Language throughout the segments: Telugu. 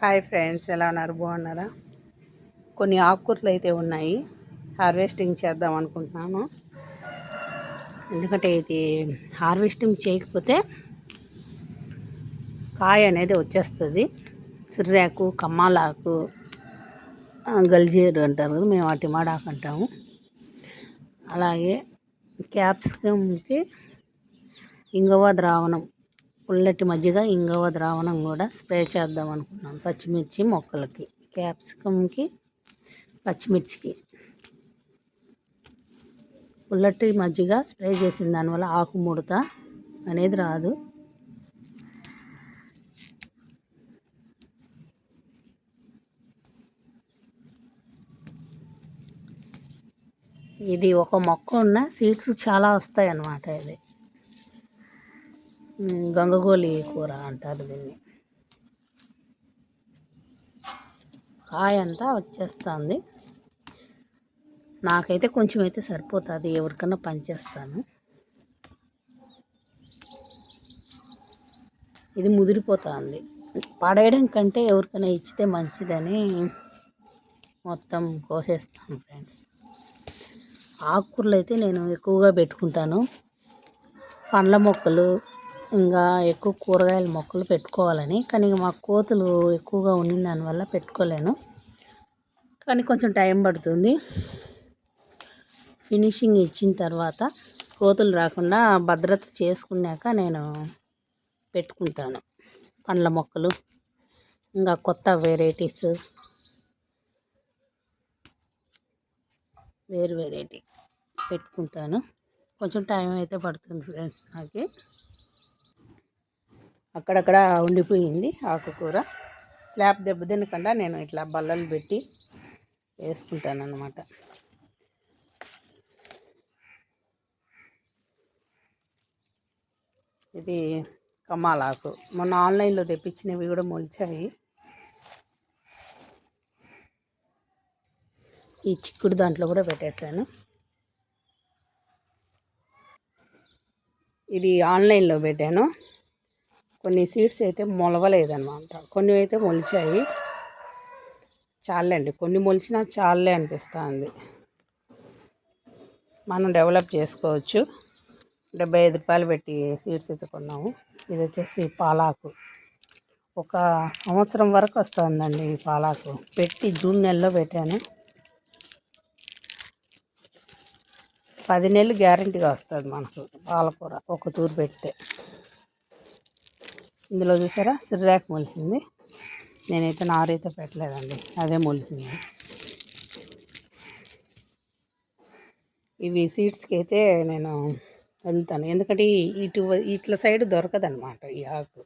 హాయ్ ఫ్రెండ్స్ ఎలా ఉన్నారు? బాగున్నారా? కొన్ని ఆకుకూరలు అయితే ఉన్నాయి. హార్వెస్టింగ్ చేద్దాం అనుకుంటున్నాను. ఎందుకంటే ఇది హార్వెస్టింగ్ చేయకపోతే కాయ అనేది వచ్చేస్తుంది. సిర్రాకు కమ్మాలాకు గల్జీరు అంటారు కదా మేము వాటి మాడాకు అంటాము. అలాగే క్యాప్సికమ్కి ఇంగవ ద్రావణం పుల్లటి మజ్జిగ ఇంగవ ద్రావణం కూడా స్ప్రే చేద్దాం అనుకున్నాం పచ్చిమిర్చి మొక్కలకి క్యాప్సికమ్కి పచ్చిమిర్చికి. పుల్లటి మజ్జిగ స్ప్రే చేసిన దానివల్ల ఆకు ముడత అనేది రాదు. ఇది ఒక మొక్క ఉన్న సీడ్స్ చాలా వస్తాయి అన్నమాట ఇది. గంగగోలి కూర అంటారు దీన్ని. కాయ అంతా వచ్చేస్తుంది. నాకైతే కొంచెం అయితే సరిపోతుంది ఎవరికన్నా పనిచేస్తాను ఇది ముదిరిపోతుంది. పడేయడం కంటే ఎవరికైనా ఇచ్చితే మంచిదని మొత్తం కోసేస్తాను ఫ్రెండ్స్. ఆకుకూరలు అయితే నేను ఎక్కువగా పెట్టుకుంటాను. పండ్ల మొక్కలు ఇంకా ఎక్కువ కూరగాయల మొక్కలు పెట్టుకోవాలని. కానీ మా కోతులు ఎక్కువగా ఉన్న దానివల్ల పెట్టుకోలేను. కానీ కొంచెం టైం పడుతుంది. ఫినిషింగ్ ఇచ్చిన తర్వాత కోతులు రాకుండా భద్రత చేసుకున్నాక నేను పెట్టుకుంటాను పండ్ల మొక్కలు. ఇంకా కొత్త వెరైటీస్. వేరు వెరైటీ పెట్టుకుంటాను. కొంచెం టైం అయితే పడుతుంది ఫ్రెండ్స్ నాకు. అక్కడక్కడ ఉండిపోయింది ఆకుకూర. స్లాబ్ దెబ్బ తినకుండా నేను ఇట్లా బల్లలు పెట్టి వేసుకుంటాను అన్నమాట ఇది కమ్మాలాకు మొన్న ఆన్లైన్లో తెప్పించినవి కూడా మొలిచాయి. ఈ చిక్కుడు దాంట్లో కూడా పెట్టేశాను. ఇది ఆన్లైన్లో పెట్టాను. కొన్ని సీడ్స్ అయితే మొలవలేదన్నమాట. కొన్ని అయితే మొలిచాయి. చాలండి కొన్ని మొలిచినా చాలే అనిపిస్తుంది. మనం డెవలప్ చేసుకోవచ్చు. డెబ్బై ఐదు రూపాయలు పెట్టి సీడ్స్ అయితే కొన్నాము. ఇది వచ్చేసి పాలాకు. ఒక సంవత్సరం వరకు వస్తుందండి ఈ పాలాకు. పెట్టి జూన్ నెలలో పెట్టాను. పది నెలలు గ్యారంటీగా వస్తుంది మనకు పాలకూర. ఒక తూరు పెడితే. ఇందులో చూసారా? సిర్రాక్ మొలిసింది. నేనైతే నారైతే పెట్టలేదండి. అదే మొలిసింది. ఇవి సీడ్స్కి అయితే నేను వెళ్తాను. ఎందుకంటే ఇటు ఇట్ల సైడ్ దొరకదనమాట ఈ ఆకు.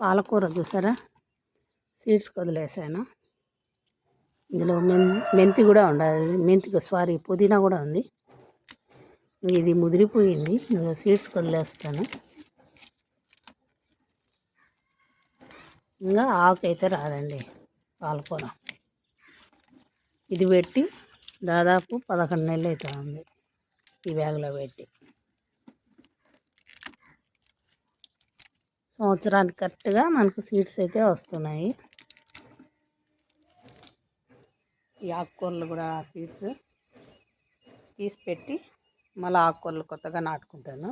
పాలకూర చూసారా? సీడ్స్కి వదిలేసాను. ఇందులో మెన్ మెంతి కూడా ఉండదు మెంతికి సారీ పుదీనా కూడా ఉంది. ఇది ముదిరిపోయింది. ఇంకా సీడ్స్ వదిలేస్తాను. ఇంకా ఆకు అయితే రాదండి పాలకూర. ఇది పెట్టి దాదాపు పదకొండు నెలలు అవుతుంది ఈ బ్యాగ్లో పెట్టి. సంవత్సరానికి కరెక్ట్గా మనకు సీడ్స్ అయితే వస్తున్నాయి. ఈ ఆకుకూరలు కూడా సీడ్స్ తీసి పెట్టి మళ్ళీ ఆకుకూరలు కొత్తగా నాటుకుంటాను.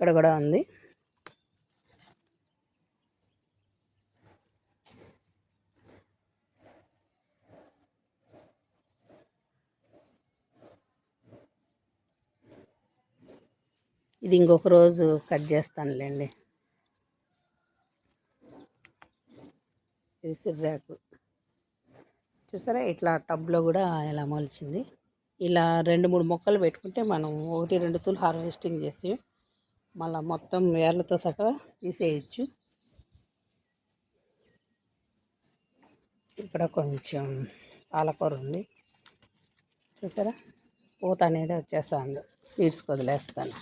ఇక్కడ కూడా ఉంది. ఇది ఇంకొక రోజు కట్ చేస్తానులేండి. ఇది సిర్రాకు. చూసారా? ఇట్లా టబ్లో కూడా ఇలా మొలిచింది. ఇలా రెండు మూడు మొక్కలు పెట్టుకుంటే మనం ఒకటి రెండు తులు హార్వెస్టింగ్ చేసి మళ్ళీ మొత్తం వేర్లతో సహా తీసేయచ్చు. ఇక్కడ కొంచెం పాలకూర ఉంది. చూసారా? పూత అనేది వచ్చేస్తుంది. సీడ్స్ వదిలేస్తాను.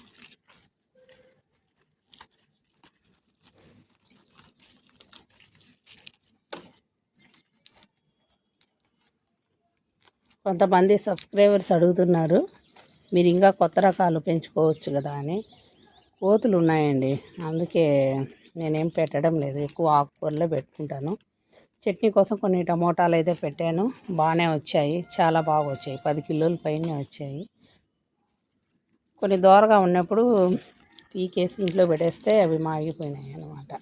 కొంతమంది సబ్స్క్రైబర్స్ అడుగుతున్నారు మీరు ఇంకా కొత్త రకాలు పెంచుకోవచ్చు కదా అని. కోతులు ఉన్నాయండి అందుకే నేనేం పెట్టడం లేదు. ఎక్కువ ఆకుకూరలే పెట్టుకుంటాను. చట్నీ కోసం కొన్ని టమోటాలు అయితే పెట్టాను. బాగానే వచ్చాయి. చాలా బాగా వచ్చాయి. పది కిలోల పైన వచ్చాయి. కొన్ని దూరగా ఉన్నప్పుడు పీకేసి ఇంట్లో పెట్టేస్తే అవి మాగిపోయినాయి అన్నమాట.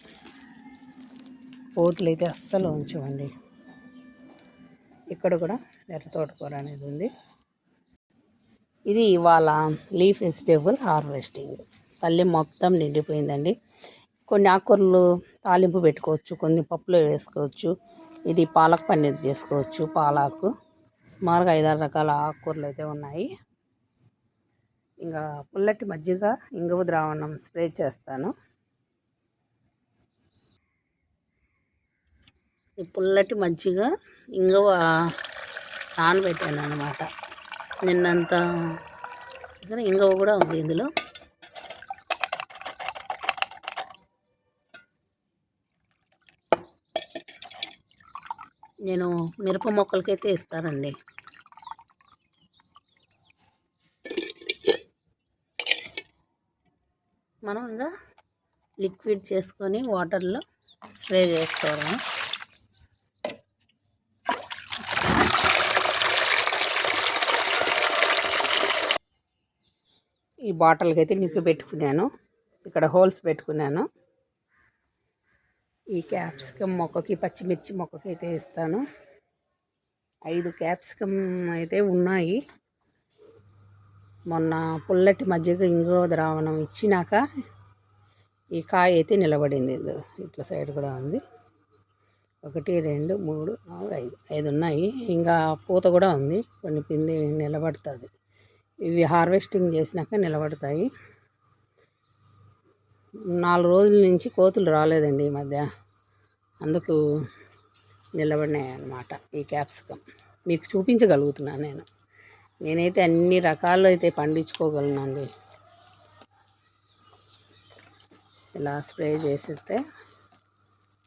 కోతులు అయితే అస్సలు ఉంచవండి. ఇక్కడ కూడా ఎర్ర తోటకూర అనేది ఉంది. ఇది ఇవాళ లీఫ్ వెజిటేబుల్ హార్వెస్టింగ్. పల్లె మొత్తం నిండిపోయిందండి. కొన్ని ఆకుకూరలు తాలింపు పెట్టుకోవచ్చు కొన్ని పప్పులో వేసుకోవచ్చు. ఇది పాలక్ పన్నీర్ చేసుకోవచ్చు పాలాకు. సుమారుగా ఐదారు రకాల ఆకుకూరలు అయితే ఉన్నాయి. ఇంకా పుల్లటి మజ్జిగ ఇంగువ ద్రావణం స్ప్రే చేస్తాను. ఈ పుల్లటి మజ్జిగ ఇంగువ నానబెట్టాను అనమాట నిన్నంతా ఇంగువ కూడా ఉంది ఇందులో. నేను మిరప మొక్కలకైతే ఇస్తానండి. మనం ఇంకా లిక్విడ్ చేసుకొని వాటర్లో స్ప్రే చేసుకోవడం. ఈ బాటిల్కి అయితే నిప్పి పెట్టుకున్నాను. ఇక్కడ హోల్స్ పెట్టుకున్నాను. ఈ క్యాప్సికమ్ మొక్కకి పచ్చిమిర్చి మొక్కకి అయితే ఇస్తాను ఐదు క్యాప్సికమ్ అయితే ఉన్నాయి. మొన్న పుల్లటి మజ్జిగ ఇంగో ద్రావణం ఇచ్చినాక ఈ కాయ అయితే నిలబడింది. ఇట్లా సైడ్ కూడా ఉంది. ఒకటి రెండు మూడు నాలుగు ఐదు. ఐదు ఉన్నాయి. ఇంకా పూత కూడా ఉంది. కొన్ని పిండి నిలబడుతుంది. ఇవి హార్వెస్టింగ్ చేసినాక నిలబడతాయి. నాలుగు రోజుల నుంచి కోతులు రాలేదండి ఈ మధ్య. అందుకు నిలబడినాయి అన్నమాట ఈ క్యాప్సికమ్ మీకు చూపించగలుగుతున్నాను నేను. నేనైతే అన్ని రకాలు అయితే పండించుకోగలనండి. ఇలా స్ప్రే చేసితే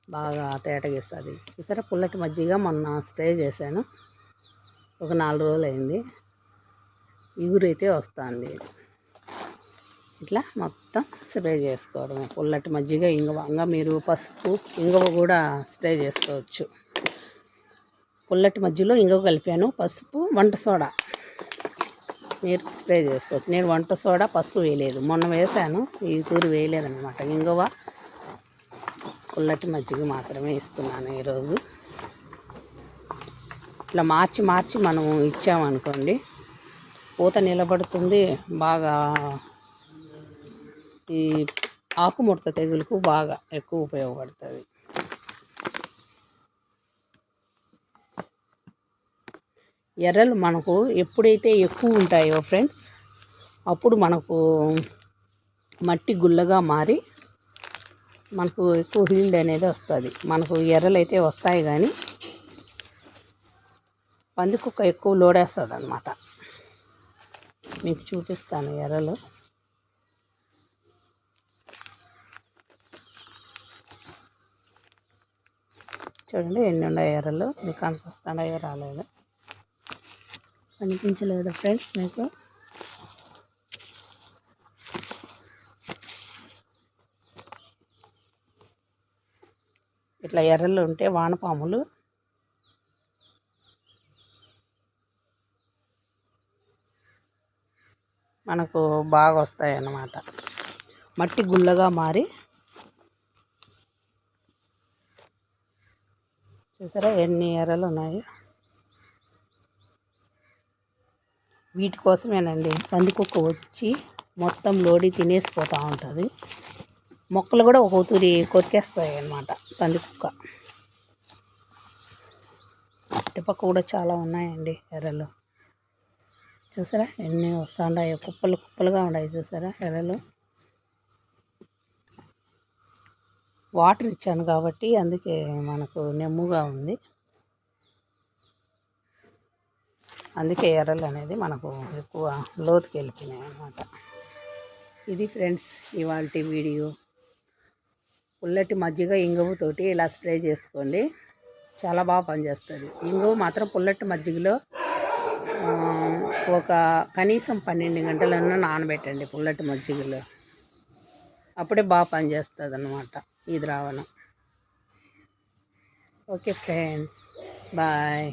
బాగా తేటగిస్తుంది. చూసారా? పుల్లటి మజ్జిగ మొన్న స్ప్రే చేశాను. ఒక నాలుగు రోజులు అయింది ఇగురైతే వస్తుంది. ఇట్లా మొత్తం స్ప్రే చేసుకోవడమే. పుల్లటి మజ్జిగ ఇంగువ. ఇంకా మీరు పసుపు ఇంగువ కూడా స్ప్రే చేసుకోవచ్చు. పుల్లటి మజ్జిలో ఇంగువ కలిపాను. పసుపు వంట సోడా మీరు స్ప్రే చేసుకోవచ్చు. నేను వంట సోడా పసుపు వేయలేదు. మొన్న వేసాను ఈ తూరు వేయలేదన్నమాట. ఇంగువ పుల్లటి మజ్జిగ మాత్రమే ఇస్తున్నాను ఈరోజు. ఇట్లా మార్చి మార్చి మనం ఇచ్చామనుకోండి పూత నిలబడుతుంది బాగా ఈ ఆకుముడత తెగులుకు బాగా ఎక్కువ ఉపయోగపడుతుంది. ఎర్రలు మనకు ఎప్పుడైతే ఎక్కువ ఉంటాయో ఫ్రెండ్స్ అప్పుడు మనకు మట్టి గుల్లగా మారి మనకు ఎక్కువ హీల్డ్ అనేది వస్తుంది. మనకు ఎర్రలు అయితే వస్తాయి కానీ పందికొక్క ఎక్కువ లోడేస్తుంది అనమాట మీకు చూపిస్తాను ఎర్రలు. చూడండి ఎన్ని ఉన్నాయి ఎర్రలు? మీకు కనిపిస్తున్నాయో రాలేదు. కనిపించలేదు ఫ్రెండ్స్ మీకు. ఇట్లా ఎర్రలు ఉంటే వానపాములు. మనకు బాగా వస్తాయి అన్నమాట మట్టి గుల్లగా మారి చూసారా ఎన్ని ఎర్రలు ఉన్నాయి? వీటి కోసమేనండి. పందికొక్క వచ్చి మొత్తం లోడి తినేసిపోతూ ఉంటుంది. మొక్కలు కూడా ఒక తూరి కొరికేస్తాయి అన్నమాట పందికొక్క అటుపక్క కూడా చాలా ఉన్నాయండి ఎర్రలు చూసారా ఎన్ని వస్తూ వస్తున్నాయో కుప్పలు కుప్పలుగా ఉన్నాయి చూసారా ఎర్రలు వాటర్ ఇచ్చాను కాబట్టి అందుకే మనకు నెమ్ముగా ఉంది. అందుకే ఎర్రలు అనేది మనకు ఎక్కువ లోతుకి వెళ్ళిపోయినాయి అన్నమాట. ఇది ఫ్రెండ్స్ ఇవాళ వీడియో. పుల్లటి మజ్జిగ ఇంగువతోటి ఇలా స్ప్రే చేసుకోండి. చాలా బాగా పనిచేస్తుంది. ఇంగువ మాత్రం పుల్లటి మజ్జిగలో ఒక కనీసం పన్నెండు గంటలన్నా నానబెట్టండి పుల్లటి మజ్జిగలో. అప్పుడే బాగా పనిచేస్తుంది అన్నమాట ఈ ద్రావణం ఓకే ఫ్రెండ్స్ బాయ్.